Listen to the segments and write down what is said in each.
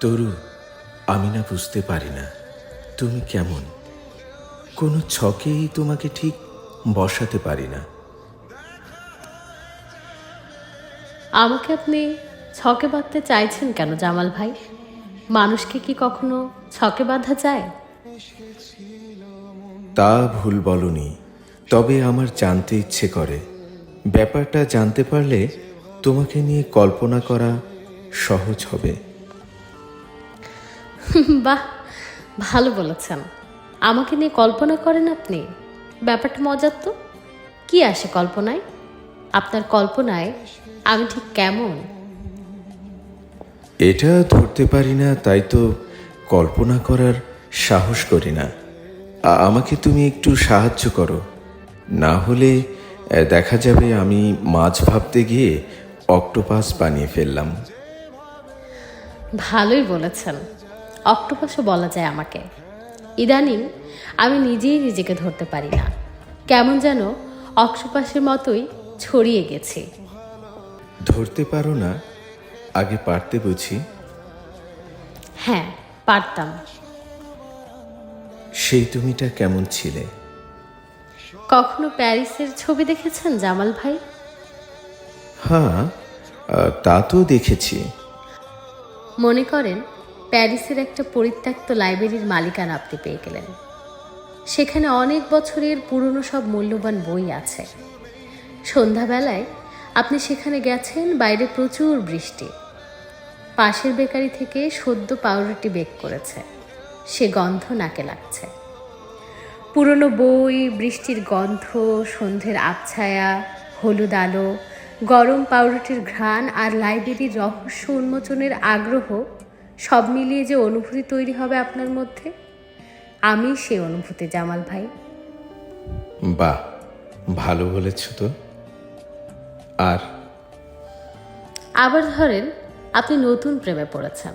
তরু আমি না বুঝতে পারি না তুমি কেমন? কোনো ছকেই তোমাকে ঠিক বসাতে পারি না। আমাকে আপনি ছকে বাঁধতে চাইছেন কেন জামাল ভাই? মানুষকে কি কখনো ছকে বাঁধা যায়? তা ভুল বলনি তবে আমার জানতে ইচ্ছে করে। ব্যাপারটা জানতে পারলে তোমাকে নিয়ে কল্পনা করা সহজ হবে। বাহ ভালো বলেছেন। আমাকে নিয়ে কল্পনা করেন আপনি? ব্যাপারটা মজার তো। কি আসে কল্পনায়? আপনার কল্পনায় আমি ঠিক কেমন? এটা ধরতে পারি না তাই তো কল্পনা করার সাহস করি না। আমাকে তুমি একটু সাহায্য করো। না হলে দেখা যাবে আমি মাছ ভাবতে গিয়ে অক্টোপাস বানিয়ে ফেললাম। ভালোই বলেছেন। অক্টোপাসও বলা যায় আমাকে। ইদানিং আমি নিজেই নিজেকে ধরতে পারি না। কেমন যেন অক্টোপাসের মতোই ছড়িয়ে গেছি। ধরতে পারো না? আগে পারতে বুঝি। হ্যাঁ পারতাম। সেই তুমিটা কেমন ছিলে? কখনো প্যারিসের ছবি দেখেছেন জামাল ভাই? হ্যাঁ তা তো দেখেছি। মনে করেন প্যারিসের একটা পরিত্যক্ত লাইব্রেরির মালিকানা আপনি পেয়ে গেলেন। সেখানে অনেক বছরের পুরনো সব মূল্যবান বই আছে। সন্ধ্যাবেলায় আপনি সেখানে গেছেন বাইরে প্রচুর বৃষ্টি। পাশের বেকারি থেকে সদ্য পাউরুটি বেক করেছে। সে গন্ধ নাকে লাগছে। পুরনো বই বৃষ্টির গন্ধ সন্ধ্যের আবছায়া হলুদ আলো গরম পাউরুটির ঘ্রাণ আর লাইব্রেরির রহস্য উন্মোচনের আগ্রহ সব মিলিয়ে যে অনুভূতি তৈরি হবে আপনার মধ্যে? আমি সেই অনুভূতি জামাল ভাই। বাহ ভালো বলেছ তো। আর? আবার ধরেন আপনি নতুন প্রেমে পড়েছেন।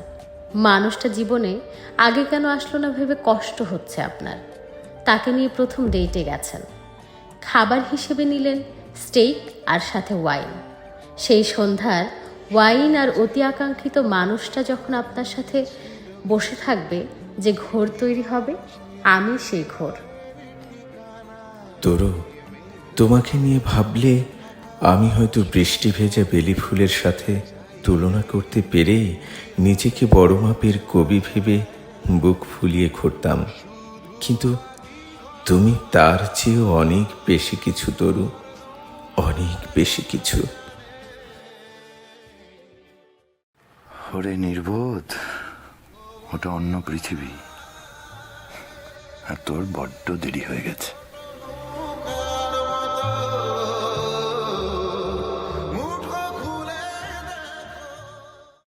মানুষটা জীবনে আগে কেন আসলো না ভেবে কষ্ট হচ্ছে আপনার। তাকে নিয়ে প্রথম ডেটে গেছেন। খাবার হিসেবে নিলেন স্টেক আর সাথে ওয়াইন সেই সন্ধ্যার ওয়াইন আর অতি আকাঙ্ক্ষিত মানুষটা যখন আপনার সাথে বসে থাকবে, যে ঘোর তৈরি হবে, আমি সেই ঘোর। তরু, তোমাকে নিয়ে ভাবলে আমি হয়তো বৃষ্টি ভেজা বেলি ফুলের সাথে তুলনা করতে পেরেই নিজেকে বড় মাপের কবি ভেবে বুক ফুলিয়ে ঘুরতাম। কিন্তু তুমি তার চেয়েও অনেক বেশি কিছু তরু, অনেক বেশি কিছু। ওরে নির্বোধ, ওটা অন্য পৃথিবী। আর তোর বড্ড দেরি হয়ে গেছে।